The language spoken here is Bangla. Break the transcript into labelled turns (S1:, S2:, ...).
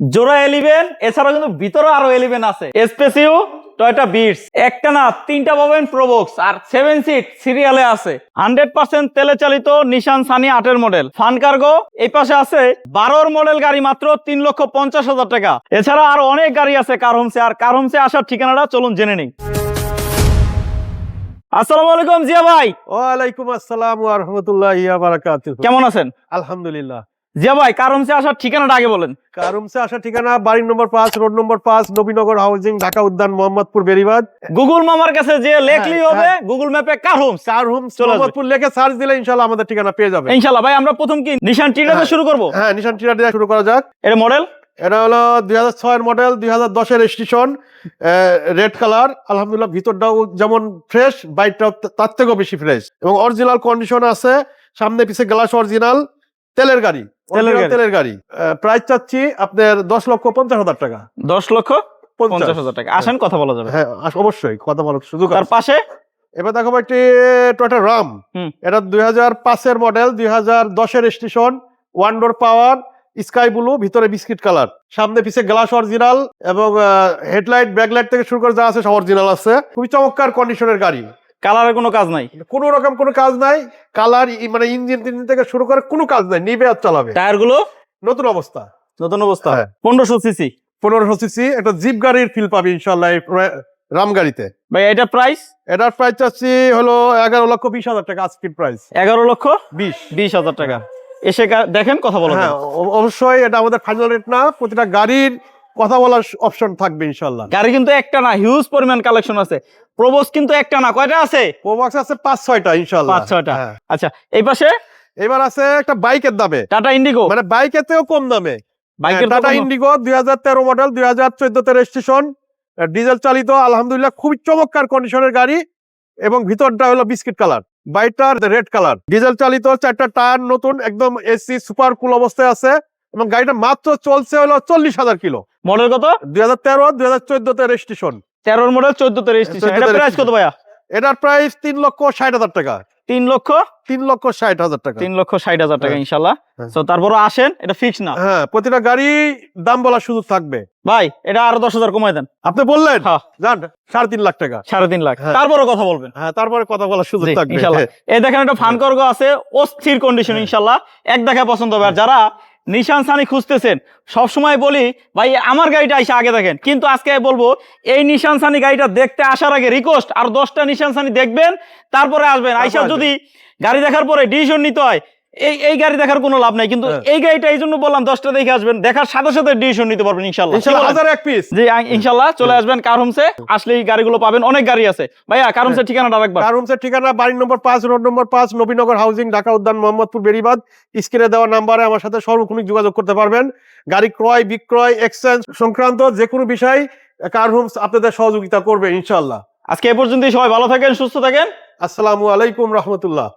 S1: জোড়া এলিভেন এছাড়াও কিন্তু ভিতরে আরও এলিভেন আছে। স্পেসিউ টয়টা বিটস একটা না তিনটা পাবেন প্রোবক্স আর সেভেন সিট সিরিয়ালে আছে। হান্ড্রেড পার্সেন্ট তেলে চালিত নিশান সানি আটের মডেল ফান কার্গো এই পাশে আছে বারোর মডেল গাড়ি মাত্র তিন লক্ষ পঞ্চাশ হাজার টাকা। এছাড়া আরও অনেক গাড়ি আছে কার হোমসে আর কার হোমসে আসার ঠিকানাটা চলুন জেনে নিই। আসসালামু আলাইকুম জিয়া ভাই।
S2: ওয়ালাইকুম আসসালাম ওয়া রাহমাতুল্লাহি ওয়া বারাকাতুহু।
S1: কেমন আছেন?
S2: আলহামদুলিল্লাহ।
S1: জিয়া ভাই কার হোমসে আসার ঠিকানাটা আগে বলেন।
S2: কারুমসে আসা ঠিকানা বাড়ি নম্বর পাঁচ রোড নম্বর পাঁচ নবীনগর হাউজিং ঢাকা উদ্যান মোহাম্মদপুর বেরিবাদ।
S1: গুগল মামার কাছে যে লেখলি
S2: হ্যাঁ,
S1: হবে গুগল ম্যাপে।
S2: মোহাম্মদপুর লেখে সার্চ দিলে ইনশাআল্লাহ আমাদের ঠিকানা পেয়ে যাবে।
S1: ভাই আমরা প্রথম কি নিশান
S2: হ্যাঁ।
S1: শুরু করব?
S2: হ্যাঁ নিশান টিরা দিয়ে শুরু করা যাক।
S1: এটা মডেল
S2: এটা হলো দুই হাজার ছয়ের মডেল দুই হাজার দশের স্টেশন রেড কালার আলহামদুলিল্লাহ ভিতরটাও যেমন ফ্রেশ বাইকটাও তার থেকেও বেশি ফ্রেশ এবং অরিজিনাল কন্ডিশন আছে সামনে পিছে গ্লাস অরিজিনাল তেলের গাড়ি
S1: তেলের গাড়ি।
S2: প্রাইস চাচ্ছি আপনার দশ লক্ষ পঞ্চাশ হাজার টাকা।
S1: দশ লক্ষ পঞ্চাশ। হাজার টাকা। আসেন কথা বলা যাবে।
S2: হ্যাঁ অবশ্যই কথা বলার সুযোগ
S1: তার পাশে?
S2: এবার দেখো একটি টয়টা রাম। এটা দুই হাজার পাঁচের মডেল দুই হাজার দশের station one door power sky blue ভিতরে বিস্কিট কালার সামনে পিছে গ্লাস অরিজিনাল এবং হেডলাইট ব্যাকলাইট থেকে শুরু করে যা আছে সব অরিজিনাল আছে। খুবই চমৎকার কন্ডিশনের গাড়ি।
S1: কালারের কোনো কাজ নাই।
S2: কোনো রকম কোনো কাজ নাই। কালার মানে ইঞ্জিন টিঞ্জিন থেকে শুরু করে কোনো কাজ নাই। নিবে আর চালাবে।
S1: টায়ারগুলো
S2: নতুন অবস্থা।
S1: নতুন অবস্থা।
S2: হ্যাঁ।
S1: পনেরোশো সিসি
S2: পনেরোশো সিসি একটা জিপ গাড়ির ফিল পাবি ইনশাল্লাহ রাম গাড়িতে।
S1: ভাই এটা প্রাইস
S2: এটার প্রাইস চাচ্ছি হলো এগারো লক্ষ বিশ হাজার টাকা আজকের প্রাইস
S1: এগারো লক্ষ
S2: বিশ।
S1: বিশ হাজার টাকা। এসে দেখেন কথা বলা
S2: হ্যাঁ অবশ্যই এটা আমাদের ফাইনাল রেট না। প্রতিটা গাড়ির কথা বলার অপশন থাকবে ইনশাল্লাহ
S1: গাড়ি কিন্তু একটা না হিউজ পরিমাণ কালেকশন আছে। প্রবোস কিন্তু একটা না কয়টা আছে?
S2: প্রোবক্স আছে পাঁচ ছয়টা ইনশাল্লাহ
S1: পাঁচ ছয়টা।
S2: হ্যাঁ।
S1: আচ্ছা এই পাশে?
S2: এবার আছে একটা বাইকের দামে।
S1: টাটা ইন্ডিগো
S2: মানে বাইকের থেকেও কম দামে।
S1: বাইকের
S2: টাটা ইন্ডিগো দুই হাজার তেরো মডেল দুই হাজার চোদ্দতে রেজিস্ট্রেশন ডিজেল চালিত আলহামদুলিল্লাহ খুবই চমৎকার কন্ডিশনের গাড়ি। এবং ভিতরটা হলো বিস্কিট কালার বাইকটা রেড কালার ডিজেল চালিত চারটা টায়ার নতুন একদম এসি সুপার কুল অবস্থায় আছে। এবং গাড়িটা মাত্র চলছে হলো চল্লিশ হাজার কিলো।
S1: মডেল কত?
S2: দুই হাজার তেরো দুই হাজার চোদ্দতে রেজিস্ট্রেশন
S1: তেরোর মডেল রেজিস্ট্রেশন এটা
S2: তে
S1: প্রাইস কত ভাইয়া?
S2: এটার প্রাইস তিন লক্ষ ষাট হাজার টাকা।
S1: তিন লক্ষ?
S2: তিন লক্ষ ষাট হাজার টাকা।
S1: তিন লক্ষ ষাট হাজার টাকা
S2: হ্যাঁ।
S1: ইনশাল্লাহ
S2: হ্যাঁ।
S1: তো তারপরও আসেন এটা ফিক্স না।
S2: হ্যাঁ প্রতিটা গাড়ি দাম বলার সুযোগ থাকবে।
S1: ভাই এটা আরও দশ হাজার কমাই দেন।
S2: আপনি বললেন?
S1: হ্যাঁ।
S2: জান সাড়ে তিন লাখ টাকা।
S1: সাড়ে তিন লাখ।
S2: হ্যাঁ।
S1: তারপরও কথা বলবেন।
S2: হ্যাঁ তারপরে কথা বলার সুযোগ থাকবে।
S1: ইনশাল্লাহ।
S2: হ্যাঁ।
S1: এই দেখেন একটা ফান কর্গ আছে অস্থির কন্ডিশন ইনশাল্লাহ এক দেখায় পছন্দ হবে। আর যারা নিশান সানি খুঁজতেছেন। সবসময় বলি ভাই আমার গাড়িটা এসে আগে দেখেন। কিন্তু আজকে বলব এই নিশান সানি গাড়িটা দেখতে আসার আগে রিকোয়েস্ট আর দশটা নিশান সানি দেখবেন তারপরে আসবেন। আইসা যদি গাড়ি দেখার পরে ডিসিশন নিতে হয় এই এই গাড়ি দেখার কোনো লাভ নাই কিন্তু
S2: হ্যাঁ।
S1: এই গাড়িটা এই জন্য বললাম দশটা দেখে আসবেন। দেখার সাথে সাথে ডিসিশন নিতে পারবেন ইনশাল্লাহ?
S2: হাজার এক পিস
S1: জি ইনশাল্লাহ চলে আসবেন কার হোমসে আসলে এই গাড়িগুলো পাবেন অনেক গাড়ি আছে। ভাইয়া কার হোমসের ঠিকানাটা রাখবেন
S2: কারুমসের ঠিকানা বাড়ি নম্বর পাঁচ রোড নম্বর পাঁচ নবীনগর হাউজিং ঢাকা উদ্যান মোহাম্মদপুর বেরিবাদ স্ক্রিনে দেওয়া নাম্বারে আমার সাথে সর্বক্ষণিক যোগাযোগ করতে পারবেন। গাড়ি ক্রয় বিক্রয় এক্সচেঞ্জ সংক্রান্ত যে কোনো বিষয় কার হোমস আপনাদের সহযোগিতা করবে ইনশাল্লাহ।
S1: আজকে এ পর্যন্তই সবাই ভালো থাকেন সুস্থ থাকেন।
S2: আসসালামু আলাইকুম রহমতুল্লাহ।